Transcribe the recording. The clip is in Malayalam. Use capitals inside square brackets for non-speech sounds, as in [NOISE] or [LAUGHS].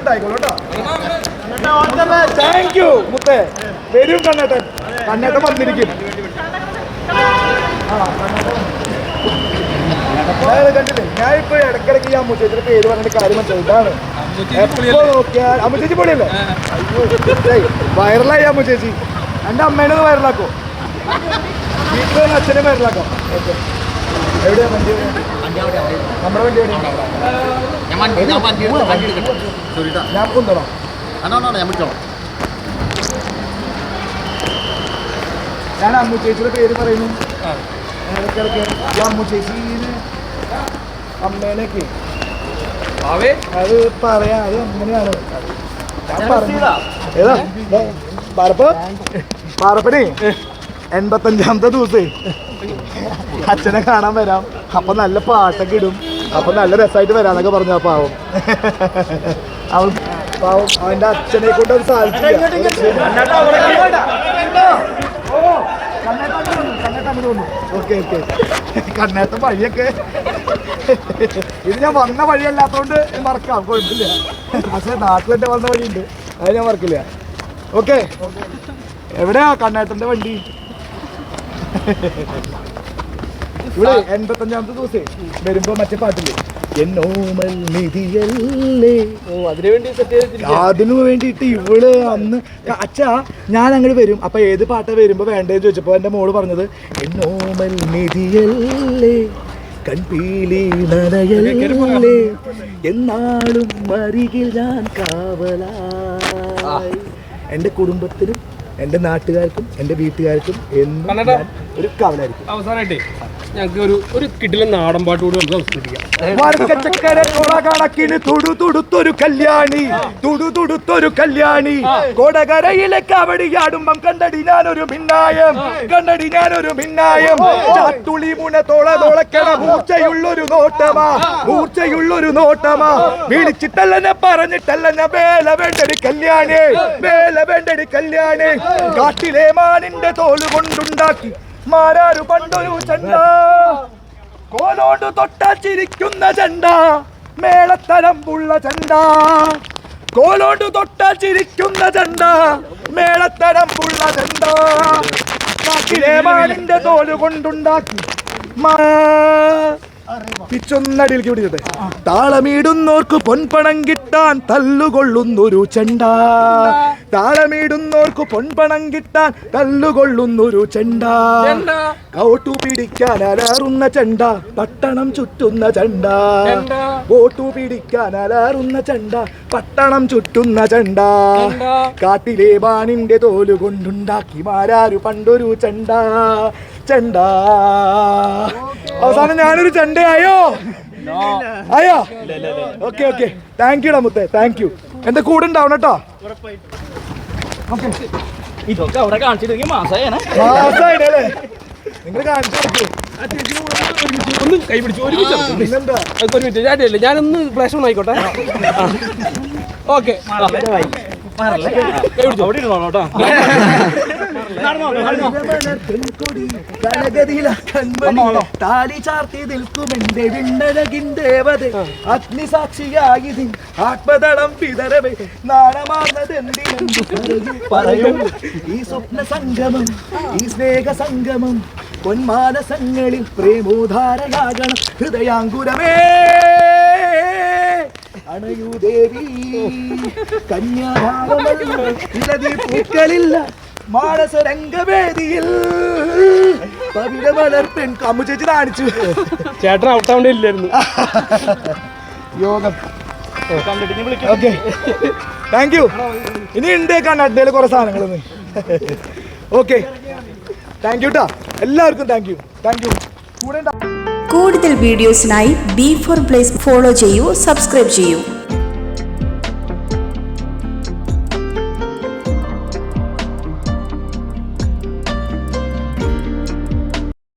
ഉണ്ടായിക്കോളൂ കേട്ടോ. താങ്ക് യു മുത്തേ വരും കണ്ണേട്ടൻ കണ്ണേട്ടൻ വന്നിരിക്കും. കണ്ടില്ലേ ഞാൻ ഇപ്പൊ ഇടക്കിടക്ക് ഈ അമ്മുച്ചേച്ചിയുടെ പേര് പറഞ്ഞിട്ട് കാര്യം മനസ്സിലായി. ഇതാണ്. എപ്പോ നോക്കിയാൽ അമ്മുച്ചേച്ചി പൊളിയല്ലേ? അയ്യോ വൈറലായി അമ്മുച്ചേച്ചി. എന്റെ അമ്മേനെ ഒന്ന് വൈറലാക്കോ. വീട്ടിൽ അച്ഛനെ വൈറലാക്കാം. ഓക്കെ. എവിടെയാ വണ്ടി? നമ്മുടെ വണ്ടി ഞാൻ വണ്ടി ഞാൻ വണ്ടി എടുത്ത് വണ്ടി എടുക്കട്ടെ സോറിട്ടാ ഞാൻ കൊണ്ടുവരണം ആണോ ആണോ ഞാൻ വിളിച്ചോളാം. ഞാൻ അമ്മു ചേച്ചിയുടെ പേര് പറയുന്നു. ഈ അമ്മു ചേച്ചീന് അമ്മേനൊക്കെ അത് പറയാ അത് അങ്ങനെയാണ്. ഞാൻ പറഞ്ഞു. ഏതാ? ദേ, പാറപ്പ? പാറപ്പനെ? എൺപത്തഞ്ചാമത്തെ ദിവസേ. അച്ഛനെ കാണാൻ വരാം. അപ്പൊ നല്ല പാട്ടൊക്കെ ഇടും. അപ്പൊ നല്ല രസമായിട്ട് വരാന്നൊക്കെ പറഞ്ഞു പാവം. അവൻ പാവം അവന്റെ അച്ഛനെ കൊണ്ട് കണ്ണേട്ട വഴിയൊക്കെ. ഇത് ഞാൻ വന്ന വഴിയല്ലാത്തോണ്ട് മറക്കാം. കുഴപ്പമില്ല പക്ഷെ നാട്ടിൽ തന്നെ വന്ന വഴിയുണ്ട്. അത് ഞാൻ മറക്കില്ല. ഓക്കെ. എവിടെയാ കണ്ണേത്തന്റെ വണ്ടി? ഇവിടെ എൺപത്തഞ്ചാമത്തെ ദിവസേ വരുമ്പോ മറ്റേ പാട്ടില്ലേ? എന്നോമൽ നിധിയല്ലേ? അതിനു വേണ്ടിയിട്ട് ഇവൾ അന്ന് അച്ഛാ ഞാൻ അങ്ങോട്ട് വരും. അപ്പൊ ഏത് പാട്ടാ വരുമ്പോ വേണ്ടേന്ന് ചോദിച്ചപ്പോ എന്റെ മോൾ പറഞ്ഞത് എന്നോമൽ നിധിയല്ലേ? കൺപീലി നനയല്ലേ എന്നാളും അരികിൽ ഞാൻ കാവലായി. എന്റെ കുടുംബത്തിനും എന്റെ നാട്ടുകാർക്കും എന്റെ വീട്ടുകാർക്കും എന്നും. ഞാൻ ഒരു കവലായിരിക്കും അവസാനമായിട്ടേ ഞങ്ങൾക്ക് ഒരു ഒരു കിട്ടിലെ നാടൻ പാട്ട് കൂടി നമുക്ക് സംസ്കരിക്കാം വർഗച്ചക്കര കൊറ കണക്കിന് തുടു തുടുത്തൊരു കല്യാണി തുടു തുടുത്തൊരു കല്യാണി. കൊടകരയിലെ കവടിയാടുമ്പം കണ്ടടി ഞാനൊരു ഭിന്നായം കണ്ടടി ഞാനൊരു ഭിന്നായം. ചാത്തുളി മുന തോള തോളക്കട മൂർച്ചയുള്ളൊരു നോട്ടമാ മൂർച്ചയുള്ളൊരു നോട്ടമാ. വിളിച്ചിട്ടല്ലെന്നെ പറഞ്ഞിട്ടല്ലെന്നെ വേല വേണ്ടടി കല്യാണി വേല വേണ്ടടി കല്യാണി. കാട്ടിലെ മാനിന്റെ തോൽ കൊണ്ടുണ്ടാക്കി. മാരാരു പണ്ടൊരു ചണ്ട. കോലോണ്ട് തൊട്ടാച്ചിരിക്കുന്ന ചണ്ട. മേളത്തരമ്പുള്ള ചണ്ട. കോലോണ്ട് തൊട്ടാച്ചിരിക്കുന്ന ചണ്ട. മേളത്തരമ്പുള്ള ചണ്ട. കാട്ടിലെ മാനിന്റെ തോൽ കൊണ്ടുണ്ടാക്കി. മാ. പിച്ചൊന്നടിയിലേക്ക് താളമിടുന്നോർക്ക് പൊൻപണം കിട്ടാൻ തല്ലുകൊള്ളുന്നൊരു ചെണ്ട. താളമിടുന്നോർക്ക് പൊൻപണം കിട്ടാൻ തല്ലുകൊള്ളുന്നൊരു ചെണ്ട. കൗട്ടു പിടിക്കാൻ അലറുന്ന ചെണ്ട പട്ടണം ചുറ്റുന്ന ചെണ്ട. വോട്ടു പിടിക്കാൻ അലറുന്ന ചെണ്ട പട്ടണം ചുറ്റുന്ന ചെണ്ട. കാട്ടിലെ ബാണിന്റെ തോൽ കൊണ്ടുണ്ടാക്കി മാരാരു പണ്ടൊരു ചെണ്ട. ചെണ്ട. അവസാനം ഞാനൊരു ചെണ്ടയായോ? ആയോ? Okay okay. താങ്ക് യുടാ മുത്തേ താങ്ക് യു എന്റെ കൂടെ ഉണ്ടാവണം കേട്ടോ. ഇതൊക്കെ അവിടെ കാണിച്ചിട്ടുണ്ടെങ്കിൽ മാസായാണ് മാസായിട്ടല്ലേ? നിങ്ങൾ കാണിച്ചു. ഒന്ന് കൈ പിടിച്ചു ഒരു മിനിറ്റ് പിന്നെന്താ? ഒരു മിനിറ്റ് ചാട്ടിയല്ലേ ഞാനൊന്ന് ഫ്ലാഷ് ഓൺ ആയിക്കോട്ടെ. ഓക്കെ. കൈ പിടിച്ചു? അവിടെ ഇരുന്നോളൂ [LAUGHS] താലി ചാർത്തി നിൽക്കുമെന്റെ ദേവത. അഗ്നിസാക്ഷിയായി ആത്മതളം പിതരവേ. നാണമാർന്നതെന്തിനെന്ന് പറയും. ഈ സ്വപ്ന സംഗമം ഈ സ്നേഹ സംഗമം പൊന്മാനസങ്ങളിൽ പ്രേമോധാരയാകണം ഹൃദയാങ്കുരമേ. അണയു ദേവി. കന്യാഭാവമല്ല. ഇലതി പൂക്കളില്ല. മാനസ രംഗവേദിയിൽ പവിഴ വളർപ്പെൻ കമ്മു ചേച്ചി കാണിച്ചു. ചേട്ടൻ ഔട്ടാവേണ്ടി ഇല്ലായിരുന്നു. യോഗം. ഓക്കെ. താങ്ക് യു ഇനി ഉണ്ട് കണ്ണാട്ടിൽ കുറെ സാധനങ്ങളൊന്ന് ഓക്കെ. താങ്ക് യു ട്ടാ. എല്ലാവർക്കും താങ്ക് യു താങ്ക് യു കൂടെ കൂടുതൽ വീഡിയോസിനായി ബി ഫോർ പ്ലേസ് ഫോളോ ചെയ്യൂ സബ്സ്ക്രൈബ് ചെയ്യൂ.